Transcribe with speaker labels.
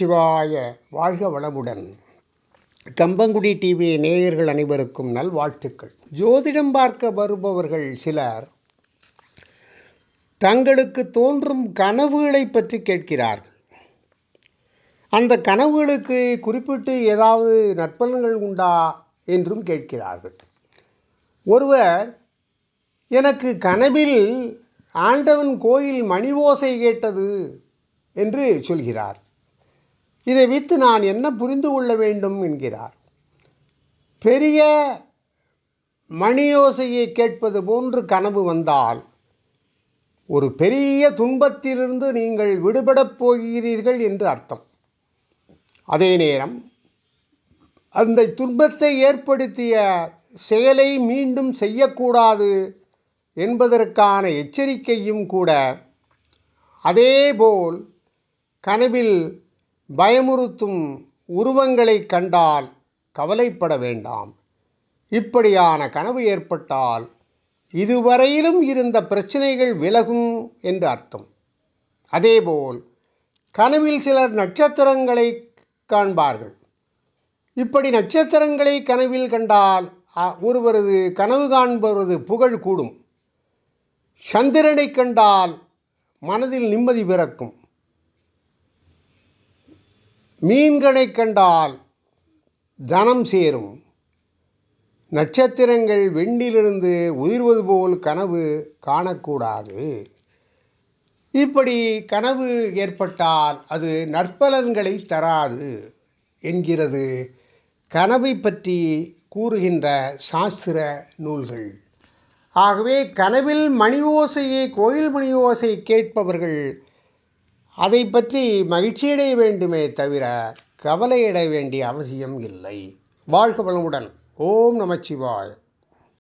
Speaker 1: சிவாய வாழ்க வளமுடன். கம்பங்குடி டிவி நேயர்கள் அனைவருக்கும் நல்வாழ்த்துக்கள். ஜோதிடம் பார்க்க வருபவர்கள் சிலர் தங்களுக்கு தோன்றும் கனவுகளை பற்றி கேட்கிறார்கள். அந்த கனவுகளுக்கு குறிப்பிட்டு ஏதாவது நற்பலன்கள் உண்டா என்றும் கேட்கிறார்கள். ஒருவர் எனக்கு கனவில் ஆண்டவன் கோயில் மணி ஓசை கேட்டது என்று சொல்கிறார். இதை வைத்து நான் என்ன புரிந்து கொள்ள வேண்டும் என்கிறார். பெரிய மணியோசையை கேட்பது போன்று கனவு வந்தால் ஒரு பெரிய துன்பத்திலிருந்து நீங்கள் விடுபடப் போகிறீர்கள் என்று அர்த்தம். அதே நேரம் அந்த துன்பத்தை ஏற்படுத்திய செயலை மீண்டும் செய்யக்கூடாது என்பதற்கான எச்சரிக்கையும் கூட அதேபோல் கனவில் பயமுறுத்தும் உருவங்களை கண்டால் கவலைப்பட வேண்டாம். இப்படியான கனவு ஏற்பட்டால் இதுவரையிலும் இருந்த பிரச்சனைகள் விலகும் என்று அர்த்தம். அதேபோல் கனவில் சிலர் நட்சத்திரங்களை காண்பார்கள். இப்படி நட்சத்திரங்களை கனவில் கண்டால் ஒருவரது கனவு காண்பவரது புகழ் கூடும். சந்திரனை கண்டால் மனதில் நிம்மதி பிறக்கும். மீன்களை கண்டால் தனம் சேரும். நட்சத்திரங்கள் வெண்ணிலிருந்து உயிர்வது போல் கனவு காணக்கூடாது. இப்படி கனவு ஏற்பட்டால் அது நற்பலன்களை தராது என்கிறது கனவை பற்றி கூறுகின்ற சாஸ்திர நூல்கள். ஆகவே கனவில் மணி ஓசையை கோயில் மணி ஓசை கேட்பவர்கள் அதை பற்றி மகிழ்ச்சியடைய வேண்டுமே தவிர கவலையடைய வேண்டிய அவசியம் இல்லை. வாழ்க வளமுடன். ஓம் நமச்சிவாய்.